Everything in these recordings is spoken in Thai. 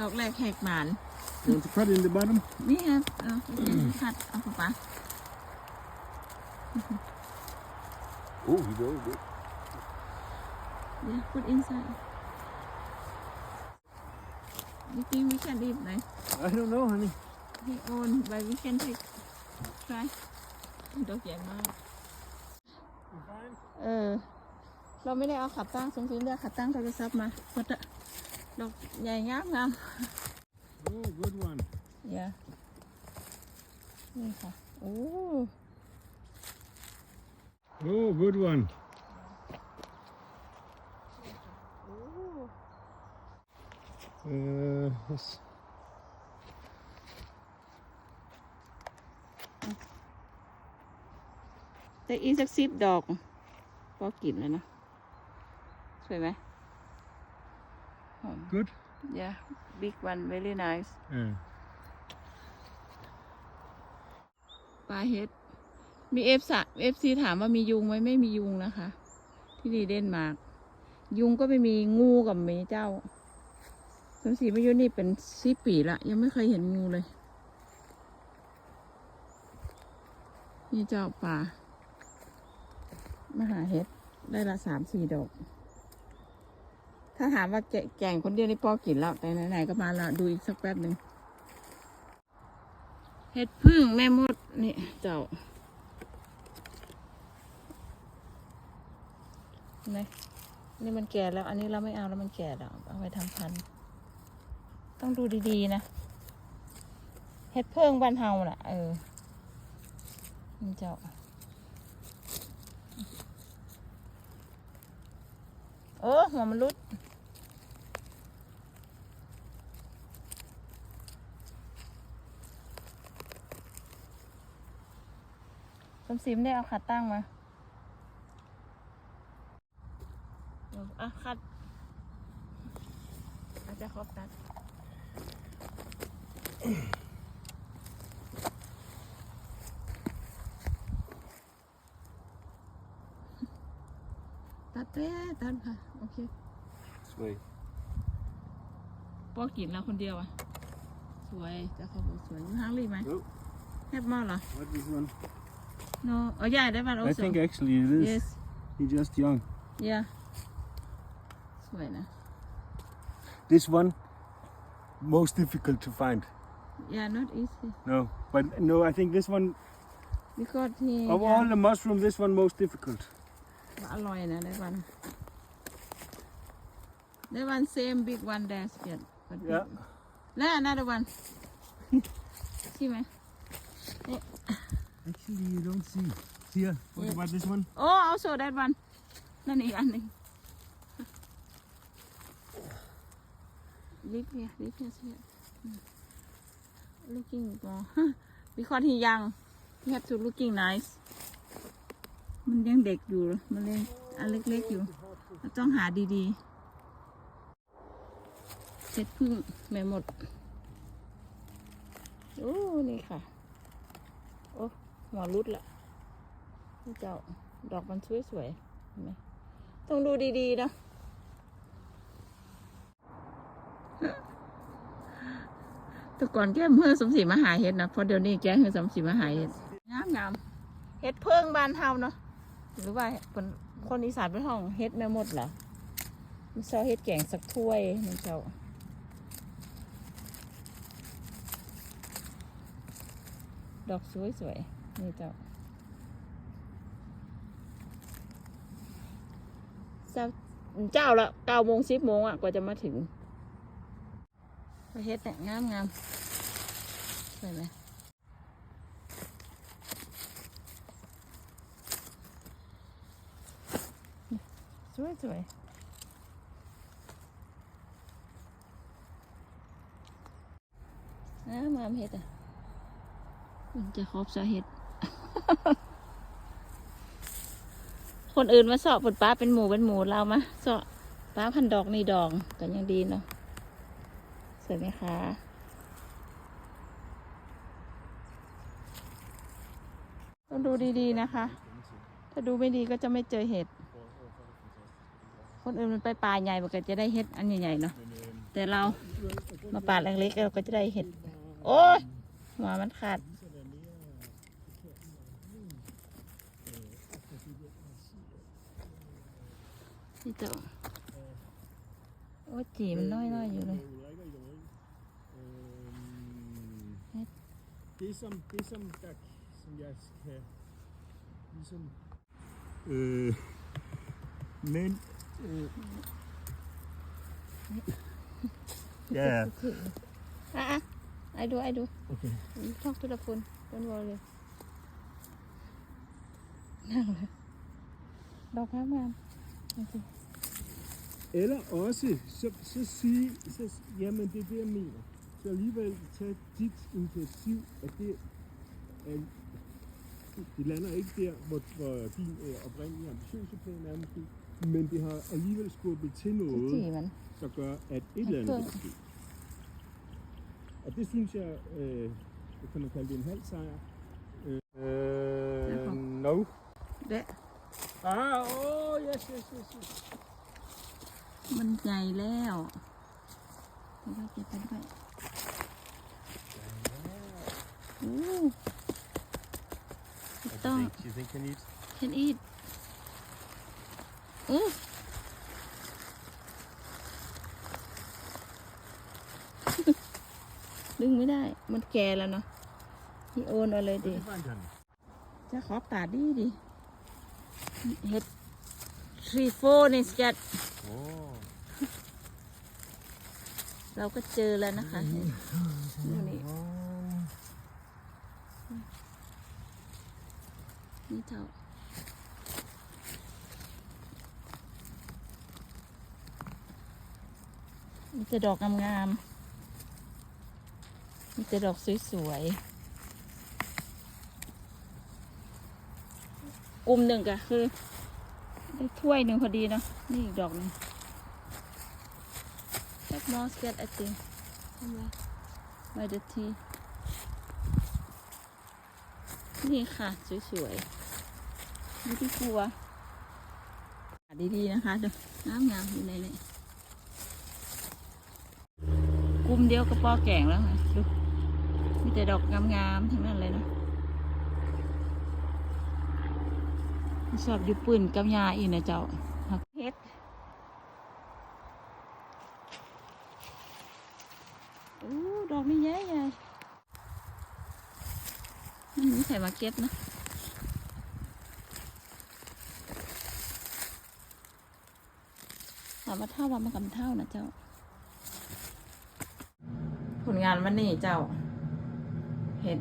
ดอกแรกแหกหมาน You want to cut in the bottom? นี่ครับเอาคัดเอาเข้าไป Oh, he goes good. เดี๋ยว put inside you think we can eat ไหม I don't know, honey. he own but we can take try ดอกใหญ่มาก You fine? เออ เราไม่ได้เอาขับตั้งสงสัยเลือกขับตั้งโทรศัพท์มาพอดะ ดอกใหญ่งามงาม Oh, good one. อย่านี่ค่ะ โอ้ Oh, good one. โอ้ Uh, yes. แต่อีกสักสิบดอกพอกินแล้วนะ สวยไหม หอม Good. yeah big one very nice Yeah. ปลาเฮ็ดมีเอฟสเอฟซีถามว่ามียุงไหมไม่มียุงนะคะ ที่ดีเดนมาร์กยุงก็ไม่มีงูกับเมเจ้าสมศรีมายุนี่เป็นสิบปีละยังไม่เคยเห็นงูเลย นี่เจ้าป่ามาหาเห็ดได้ละสามสี่ดอก ถ้าถามว่าแกแก่งคนเดียวนี่พอกินแล้วแต่ไหนๆก็มาแล้วดูอีกสักแป๊บหนึ่งเห็ดพึ่งแม่มดนี่เจ้าเห็นไหมนี่มันแก่แล้ว อันนี้เราไม่เอาแล้วมันแก่แล้วเอาไปทำพันธุ์ต้องดูดีๆนะเห็ดเพิ่งบ้านเฮาน่ะ เออนี่เจ้าโอ้หัวมันรุด สมศรีไม่ได้เอาขาตั้งมาเดี๋ยวอะคัดอาจจะครบตัดตัดเต้ตัดค่ะ โอเค This way. ปอกินแล้วคนเดียวอะ สวยจะเขาบอกสวยยูฮังรีไหม Oh, แฮปมอลเหรอ what this one? No เออใหญ่ได้ป่ะ I also think actually it is. yes He's just young. yeah สวยนะ This one, most difficult to find. yeah not easy No, but no, I think this one, because he of all the mushroom, this one most difficult. อร่อยนะได้วันได้วัน same big one there yet but Yeah. น่า another one ใช่ไหม Actually, you don't see. Here, what Yeah. about this one? โอ้ also that one นั่นอีกอันหนึ่ง live here live here here Mm. looking more because he young he have to looking nice มันยังเด็กอยู่ มันยังอันเล็กๆอยู่เราต้องหาดีๆเสร็จพึ่งแม่หมด โอ้ นี่ค่ะโอ้ หัวรุดละนี่เจ้าดอกมันสวยๆเห็นไหมต้องดูดีๆนะแต่ก่อนแกเมื่อสมศรีมาหาเห็ดนะเพราะเดี๋ยวนี้แกเมื่อสมศรีมาหาเห็ดงามงามๆเห็ดเพิ่งบานเฮาเนาะหรือว่าคนคนอีสานเป็นห้องเห็ดแม่มดเหรอมันเจ้าเห็ดแกงสักถ้วยมันเจ้าดอกสวยๆนี่เจ้าเจ้าเจ้าละเก้าโมงสิบโมงอะกว่าจะมาถึงเฮ็ดเนี่ยงามงามสวยไหมสวยสวยงามงามเฮ็ดอะมันจะครบซะเฮ็ด คนอื่นมาสอบผลป้าเป็นหมูเป็นหมูเรามาสอบป้าพันดอกนี่ดองก็ยังดีเนาะสวยไหมคะต้องดูดีๆนะคะ ถ้าดูไม่ดีก็จะไม่เจอเห็ด คนอื่นมันไปป่าใหญ่มันก็จะได้เห็ดอันใหญ่ๆเนาะ แต่เรามาป่าเล็กๆเราก็จะได้เห็ด โอ้ยหัวมันขาด นี่เจ้าโอ้ยจีมันน้อยๆอยู่เลย Øhm, det som, det som, der, som jeg kan ligesom... Øh, men... Øh, ja, ja. อะอะไอ้ดูไอ้ดู Okay. ท่องตุลพุนต้นวอลเลยนั่งเลยดอกงามงามๆจริง Eller også, så, så sige, så, jamen det er det, jeg mener. Så alligevel tage dit initiativ, at det, at det lander ikke der, hvor, hvor din øh, oprindelige ambitiøse plan er måske, men det har alligevel skubbet til noget, der gør, at et eller andet vil ske. Og det synes jeg, øh, det kan man kalde det en halv sejr. Øh, no. Der. Ah, oh, yes, yes, yes, yes. มันใหญ่แล้วเดี๋ยวเราเก็บไปด้วยโอ้ต้อง Do you think you need เห็นอีดอู้ ดึงไม่ได้ มันแก่แล้วเนาะพี่โอนเอาเลยดิจะขอปาดดีดิเห็ดทรีโฟนี่จัด Oh. เราก็เจอแล้วนะคะเห็ดนี่นี่นี่เท่ามีแต่ดอกงามๆมีแต่ดอกสวยๆกลุ่มหนึ่งก็คือได้ถ้วยหนึ่งพอดีเนาะนี่อีกดอกหนึง มอสเก็ตไอติมทำไมไวเดทีนี่ค่ะ สวยๆนี่ที่ครัวดีๆ นะคะดูน้ำงามอยู่ในนี้กลุ่มเดียวก็ปอแก่งแล้วค่ะดูมีแต่ดอกงามๆทั้งนั้นเลยนะชอบอยู่ปืนกับยาอีกนะเจ้าหักเฮ็ดโอ้ ดอกนี่ใหญ่ใหญ่มันมีใส่มาเก็ตนะถามว่าเท่าว่ามันกำเท่านะเจ้า ผลงานวันนี้เจ้า เห็ด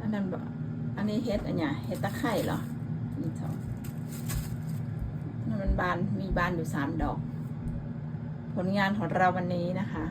อันนั้นบอันนี้เห็ดอันเนี้ยเห็ดตะไคร่เหรอ นี่เถอะนั่นมันบาน มีบานอยู่สามดอก ผลงานของเราวันนี้นะคะ